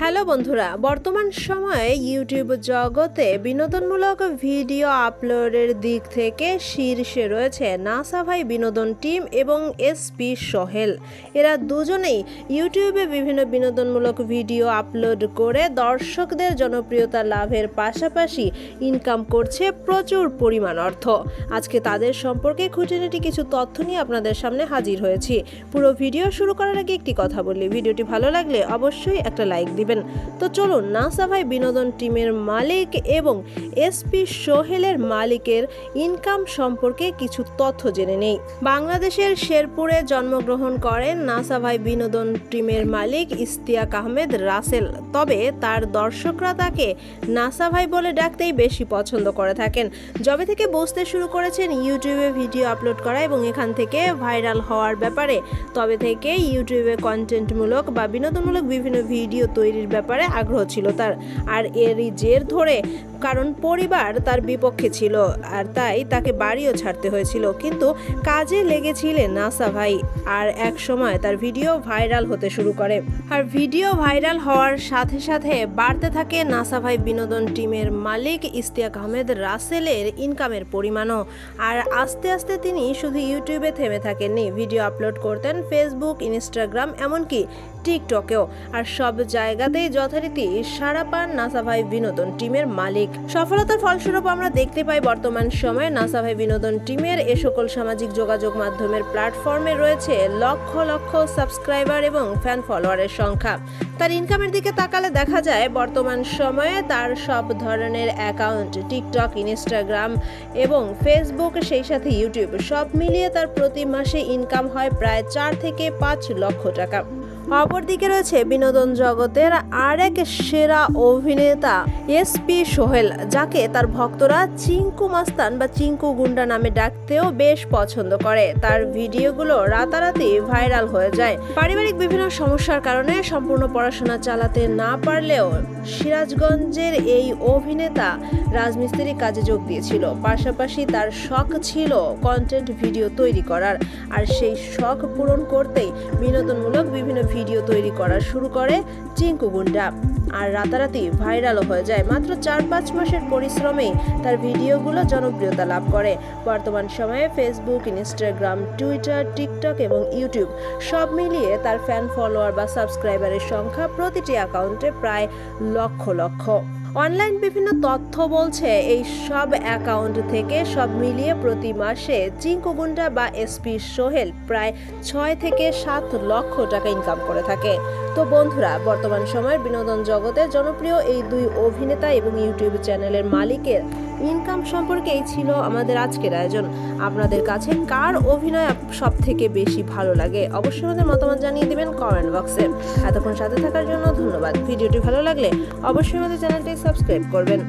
Hello বন্ধুরা, বর্তমান সময়ে ইউটিউব জগতে বিনোদনমূলক ভিডিও আপলোডের দিক থেকে শীর্ষে রয়েছে নাসা ভাই বিনোদন টিম এবং এসপি সোহেল। এরা দুজনেই ইউটিউবে বিভিন্ন বিনোদনমূলক ভিডিও আপলোড করে দর্শকদের জনপ্রিয়তা লাভের পাশাপাশি ইনকাম করছে প্রচুর পরিমাণ অর্থ। আজকে তাদের সম্পর্কে খুঁটিনাটি কিছু তথ্য নিয়ে আপনাদের সামনে হাজির হয়েছি। পুরো ভিডিও শুরু করার আগে একটি কথা বলি। ভিডিওটি ভালো লাগলে অবশ্যই একটা লাইক দিবেন। তো চলুন নাসা ভাই বিনোদন টিমের মালিক এবং এসপি সোহেলের মালিকের ইনকাম সম্পর্কে কিছু তথ্য জেনে নেই। বাংলাদেশের শেরপুরে জন্মগ্রহণ করেন নাসা ভাই বিনোদন টিমের মালিক ইস্তিয়াক আহমেদ রাসেল। তবে তার দর্শকরা তাকে নাসা ভাই বলে ডাকতেই বেশি পছন্দ করে থাকেন। যবে থেকে বসতে শুরু করেছেন, ইউটিউবে ভিডিও আপলোড করা এবং এখান থেকে ভাইরাল হওয়ার ব্যাপারে, তবে থেকে ইউটিউবে কন্টেন্টমূলক বা বিনোদনমূলক বিভিন্ন ভিডিও তৈরির ব্যাপারে আগ্রহ ছিল তার, আর এরই জের ধরে কারণ পরিবার তার বিপক্ষে ছিল, আর তাই তাকে বাড়িও ছাড়তে হয়েছিল। কিন্তু কাজে লেগেছিলেন নাসা ভাই, আর এক সময় তার ভিডিও ভাইরাল হতে শুরু করে। আর ভিডিও ভাইরাল হওয়ার সাথে সাথে বাড়তে থাকে নাসা ভাই বিনোদন টিমের মালিক ইস্তিয়াক আহমেদ রাসেলের ইনকামের পরিমাণও, আর আস্তে আস্তে তিনি শুধু ইউটিউবে থেমে থাকেননি, ভিডিও আপলোড করতেন ফেসবুক ইনস্টাগ্রাম এমনকি টিকটকেও আর সব জায়গাতেই যথারীতি সারা পান নাসা ভাই বিনোদন টিমের মালিক। সফলতার ফলস্বরূপ আমরা দেখতে পাই বর্তমান সময়ে নাসা ভাই বিনোদন টিমের এ সকল সামাজিক যোগাযোগ মাধ্যমের প্ল্যাটফর্মে রয়েছে লক্ষ লক্ষ সাবস্ক্রাইবার এবং ফ্যান ফলোয়ারের সংখ্যা। তার ইনকামের দিকে তাকালে দেখা যায় বর্তমান সময়ে তার সব ধরনের অ্যাকাউন্ট টিকটক ইনস্টাগ্রাম এবং ফেসবুক সেই সাথে ইউটিউব সব মিলিয়ে তার প্রতি মাসে ইনকাম হয় প্রায় চার থেকে পাঁচ লক্ষ টাকা। অপরদিকে রয়েছে বিনোদন জগতের আরেক সেরা অভিনেতা এসপি সোহেল, যাকে তার ভক্তরা চিঙ্কু মাস্তান বা চিঙ্কু গুন্ডা নামে ডাকতেও বেশ পছন্দ করে। তার ভিডিওগুলো রাতারাতি ভাইরাল হয়ে যায়। পারিবারিক বিভিন্ন সমস্যার কারণে সম্পূর্ণ পড়াশোনা চালাতে না পারলেও সিরাজগঞ্জের এই অভিনেতা রাজমিস্ত্রির কাজে যোগ দিয়েছিল। পাশাপাশি তার শখ ছিল কন্টেন্ট ভিডিও তৈরি করার। আর সেই শখ পূরণ করতেই বিনোদনমূলক বিভিন্ন ভিডিও তৈরি করা শুরু করে চিঙ্কু গুন্ডা। আর রাতারাতি ভাইরালও হয়ে যায়। মাত্র চার পাঁচ মাসের পরিশ্রমে তার ভিডিওগুলো জনপ্রিয়তা লাভ করে। বর্তমান সময়ে ফেসবুক ইনস্টাগ্রাম টুইটার টিকটক এবং ইউটিউব সব মিলিয়ে তার ফ্যান ফলোয়ার বা সাবস্ক্রাইবারের সংখ্যা প্রতিটি অ্যাকাউন্টে প্রায় লক্ষ লক্ষ। অনলাইন বিভিন্ন তথ্য বলছে, এই সব অ্যাকাউন্ট থেকে সব মিলিয়ে প্রতি মাসে চিঙ্কুগুন্ডা বা এসপি সোহেল প্রায় ছয় থেকে সাত লক্ষ টাকা ইনকাম করে থাকে। তো বন্ধুরা, বর্তমান সময়ের বিনোদন জগতে জনপ্রিয় এই দুই অভিনেতা এবং ইউটিউব চ্যানেলের মালিকের ইনকাম সম্পর্কে এই ছিল আমাদের আজকের আয়োজন। আপনাদের কাছে কার অভিনয় সব থেকে বেশি ভালো লাগে? অবশ্যই আমাদের মতামত জানিয়ে দেবেন কমেন্ট বক্সে। এতক্ষণ সাথে থাকার জন্য ধন্যবাদ। ভিডিওটি ভালো লাগলে অবশ্যই আমাদের চ্যানেলটি সাবস্ক্রাইব করবেন।